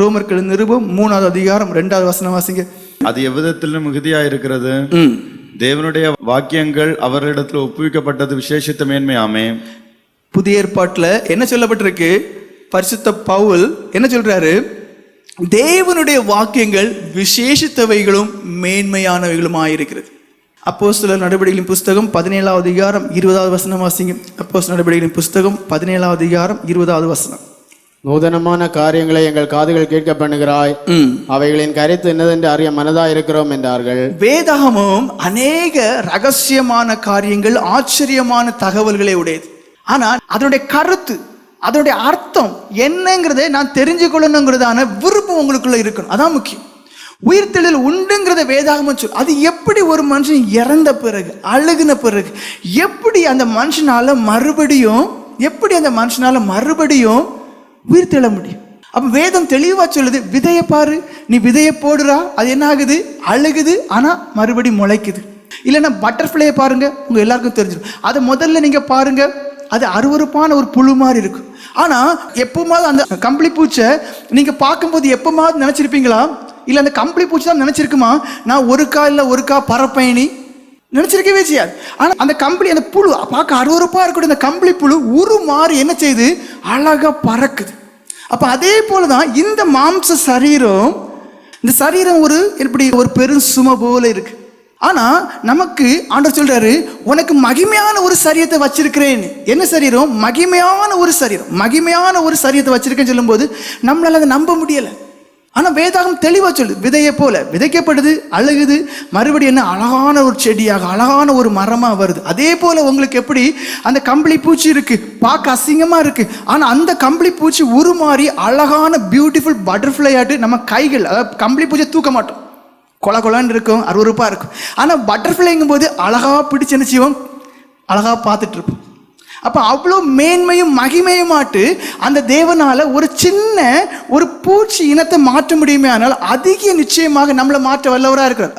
ரோமர்கள் நிருபம் மூணாவது அதிகாரம் ரெண்டாவது வசனம் வாசிங்க. அது எவ்விதத்திலும் மிகுதியா இருக்கிறது தேவனுடைய வாக்கியங்கள் அவரிடத்தில் ஒப்புவிக்கப்பட்டது விசேஷித்த மேன்மையாமே புதிய ஏற்பாட்டில் என்ன சொல்லப்பட்டிருக்கு? பரிசுத்த பவுல் என்ன சொல்றாரு? தேவனுடைய வாக்கியங்கள் விசேஷித்தவைகளும் மேன்மையானவைகளுமாயிருக்கிறது. அப்போ சில நடவடிக்கைகளின் புஸ்தகம் பதினேழாவது அதிகாரம் இருபதாவது வசனம் வாசிங்க. அப்போ நடவடிக்கைகளின் புஸ்தகம் பதினேழாவது அதிகாரம் இருபதாவது வசனம். நூதனமான காரியங்களை எங்கள் காதுகள் கேட்க பண்ணுகிறாய். அவைகளின் கருத்து என்னதென்று அறிய மனதா இருக்கிறோம் என்றார்கள். வேதாகமும் அநேக ரகசியமான காரியங்கள் ஆச்சரியமான தகவல்களை உடையது. ஆனால் அதனுடைய கருத்து அதனுடைய அர்த்தம் என்னங்கிறதை நான் தெரிஞ்சு கொள்ளணுங்கிறதான விருப்பம் உங்களுக்குள்ள இருக்கணும். அதான் முக்கியம். உயிர்த்தெழில் உண்டுங்கிறத வேதாகமம் சொல் அது எப்படி ஒரு மனுஷன் இறந்த பிறகு அழுகுன பிறகு எப்படி அந்த மனுஷனால மறுபடியும் எப்படி அந்த மனுஷனால மறுபடியும் உயிர் தெழ முடியும் அப்போ வேதம் தெளிவாக சொல்லுது விதையை பாரு நீ விதையை போடுறா அது என்ன ஆகுது அழுகுது ஆனால் மறுபடி முளைக்குது. இல்லைன்னா பட்டர்ஃப்ளையை பாருங்கள் உங்கள் எல்லாருக்கும் தெரிஞ்சிடும். அதை முதல்ல நீங்கள் பாருங்க அது அருவருப்பான ஒரு புழு மாதிரி இருக்கும். ஆனால் எப்போமாவது அந்த கம்பளி பூச்சை நீங்கள் பார்க்கும்போது எப்போமாவது நினச்சிருப்பீங்களா? இல்லை அந்த கம்பளி பூச்சி தான் நினச்சிருக்குமா? நான் ஒரு கா இல்லை ஒரு கா பறப்பயணி. நினச்சிருக்கவே செய்யாது. ஆனால் அந்த கம்பளி அந்த புழு பார்க்க அருவறுப்பாக இருக்கக்கூடிய அந்த கம்பளி புழு உரு மாறி என்ன செய்யுது? அழகாக பறக்குது. அப்போ அதே போலதான் இந்த மாம்ச சரீரம் இந்த சரீரம் ஒரு இப்படி ஒரு பெரும் சும போல இருக்கு. ஆனால் நமக்கு ஆண்டவர் சொல்றாரு உனக்கு மகிமையான ஒரு சரீரத்தை வச்சிருக்கிறேன். என்ன சரீரம்? மகிமையான ஒரு சரீரம். மகிமையான ஒரு சரீரத்தை வச்சிருக்கேன்னு சொல்லும்போது நம்மளால் அதை நம்ப முடியலை. ஆனால் வேதாகம் தெளிவாக சொல்லு விதையை போல. விதைக்கப்படுது அழுகுது மறுபடியும் என்ன? அழகான ஒரு செடியாக அழகான ஒரு மரமாக வருது. அதே போல் உங்களுக்கு எப்படி? அந்த கம்பளி பூச்சி இருக்குது பார்க்க அசிங்கமாக இருக்குது ஆனால் அந்த கம்பளி பூச்சி உருமாறி அழகான பியூட்டிஃபுல் பட்டர்ஃப்ளை ஆட்டு நம்ம கைகள் அதாவது கம்பளி பூச்சியை தூக்க மாட்டோம். கொல கொலன்னு இருக்கும் அறுவறுப்பாக இருக்கும். ஆனால் பட்டர்ஃப்ளைங்கும் போது அழகாக பிடிச்சு என்ன செய்வோம்? அழகாக பார்த்துட்ருப்போம் அப்ப அவ்வளோ மேன்மையும் மகிமையுமாட்டு அந்த தேவனால ஒரு சின்ன ஒரு பூச்சி இனத்தை மாற்ற முடியுமே ஆனால் அதிக நிச்சயமாக நம்மளை மாற்ற வல்லவரா இருக்கிறார்.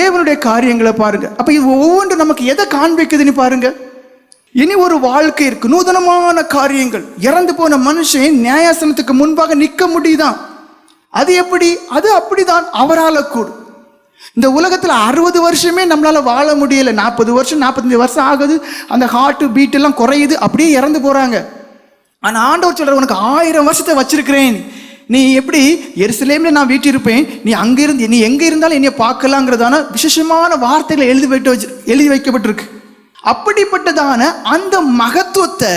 தேவனுடைய காரியங்களை பாருங்க. அப்ப இது ஒவ்வொன்றும் நமக்கு எதை காண்பிக்குதுன்னு பாருங்க. இனி ஒரு வாழ்க்கை இருக்கு. நூதனமான காரியங்கள். இறந்து போன மனுஷன் நியாயாசனத்துக்கு முன்பாக நிற்க முடியுதான் அது எப்படி? அது அப்படிதான். அவரால கூடும். இந்த உலகத்தில் அறுபது வருஷமே நம்மளால் வாழ முடியல. நாற்பது வருஷம் நாற்பத்தஞ்சு வருஷம் ஆகுது. அந்த ஹார்ட்டு பீட் எல்லாம் குறையுது. அப்படியே இறந்து போகிறாங்க ஆனால் ஆண்டவர் சொல்கிற உனக்கு ஆயிரம் வருஷத்தை வச்சிருக்கிறேன். நீ எப்படி எருசலேமில் நான் வீட்டிருப்பேன். நீ அங்கே இருந்து நீ எங்கே இருந்தாலும் என்னை பார்க்கலாங்கிறதான விசேஷமான வார்த்தைகளை எழுதி வைட்டு வச்சு எழுதி வைக்கப்பட்டிருக்கு. அப்படிப்பட்டதான அந்த மகத்துவத்தை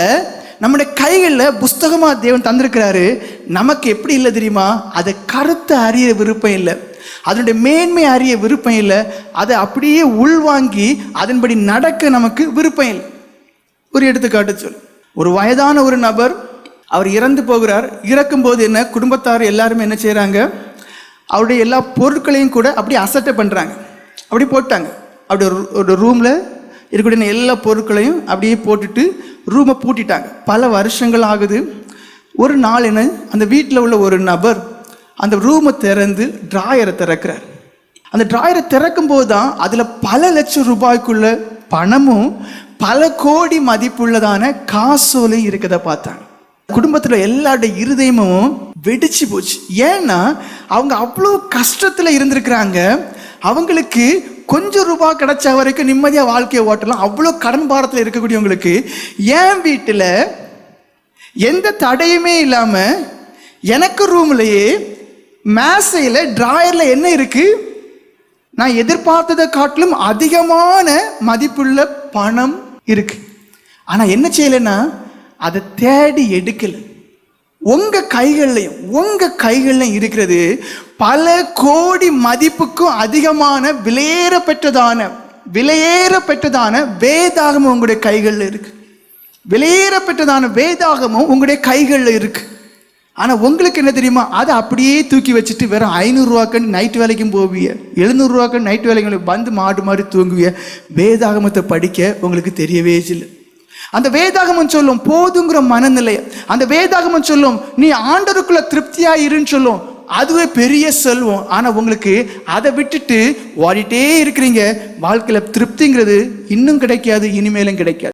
நம்முடைய கைகளில் புஸ்தகமா தேவன் தந்திருக்கிறாரு. நமக்கு எப்படி இல்லை தெரியுமா? அதை கருத்தை அறிய விருப்பம் இல்லை. அதனுடைய மேன்மை அறிய விருப்பம் இல்லை. அதை அப்படியே உள்வாங்கி அதன்படி நடக்க நமக்கு விருப்பம் இல்லை. ஒரு எடுத்துக்காட்டு சொல். ஒரு வயதான ஒரு நபர் அவர் இறந்து போகிறார். இறக்கும்போது என்ன குடும்பத்தார் எல்லாருமே என்ன செய்கிறாங்க அவருடைய எல்லா பொருட்களையும் கூட அப்படியே அசட்டை பண்ணுறாங்க அப்படி போட்டாங்க. அப்படி ஒரு ஒரு ரூமில் இருக்கக்கூடிய எல்லா பொருட்களையும் அப்படியே போட்டுட்டு ரூமை பூட்டிட்டாங்க. பல வருஷங்கள் ஆகுது. ஒரு நாள் என்ன அந்த வீட்டில் உள்ள ஒரு நபர் அந்த ரூமை திறந்து டிராயரை திறக்கிறார். அந்த டிராயரை திறக்கும் போது தான் அதில் பல லட்சம் ரூபாய்க்குள்ள பணமும் பல கோடி மதிப்புள்ளதான காசோலை இருக்கதை பார்த்தாங்க குடும்பத்தில் எல்லாருடைய இருதயமும் வெடிச்சு போச்சு. ஏன்னா அவங்க அவ்வளோ கஷ்டத்தில் இருந்திருக்கிறாங்க. அவங்களுக்கு கொஞ்சம் ரூபா கிடைச்ச வரைக்கும் நிம்மதியாக வாழ்க்கையை ஓட்டலாம். அவ்வளோ கடன் பாரத்தில் இருக்கக்கூடியவங்களுக்கு என் வீட்டில் எந்த தடையுமே இல்லாமல் எனக்கு ரூம்லையே மேசையில் ட்ராயரில் என்ன இருக்குது நான் எதிர்பார்த்ததை காட்டிலும் அதிகமான மதிப்புள்ள பணம் இருக்குது ஆனால் என்ன செய்யலைன்னா அதை தேடி எடுக்கலை. உங்கள் கைகள்லையும் உங்கள் கைகள்லையும் இருக்கிறது பல கோடி மதிப்புக்கும் அதிகமான விலையேற பெற்றதான விலையேற பெற்றதான வேதாகமும் உங்களுடைய கைகளில் இருக்குது விலையேற பெற்றதான வேதாகமும் உங்களுடைய கைகளில் இருக்குது ஆனால் உங்களுக்கு என்ன தெரியுமா? அதை அப்படியே தூக்கி வச்சுட்டு வெறும் ஐநூறுரூவாக்கன்னு நைட் வேலைக்கும் போவிய எழுநூறுவாக்கன்னு நைட் வேலைக்கு வந்து மாடு மாதிரி தூங்குவிய. வேதாகமத்தை படிக்க உங்களுக்கு தெரியவே இல்லை. அந்த வேதாகமம் சொல்லும் போதுங்கிற மனநிலை. அந்த வேதாகமம் சொல்லும் நீ ஆண்டருக்குள்ள திருப்தியா இருன்னு சொல்லும். அதுவே பெரிய செல்வம். ஆனால் உங்களுக்கு அதை விட்டுட்டு ஓடிட்டே இருக்கிறீங்க. வாழ்க்கையில் திருப்திங்கிறது இன்னும் கிடைக்காது இனிமேலும் கிடைக்காது.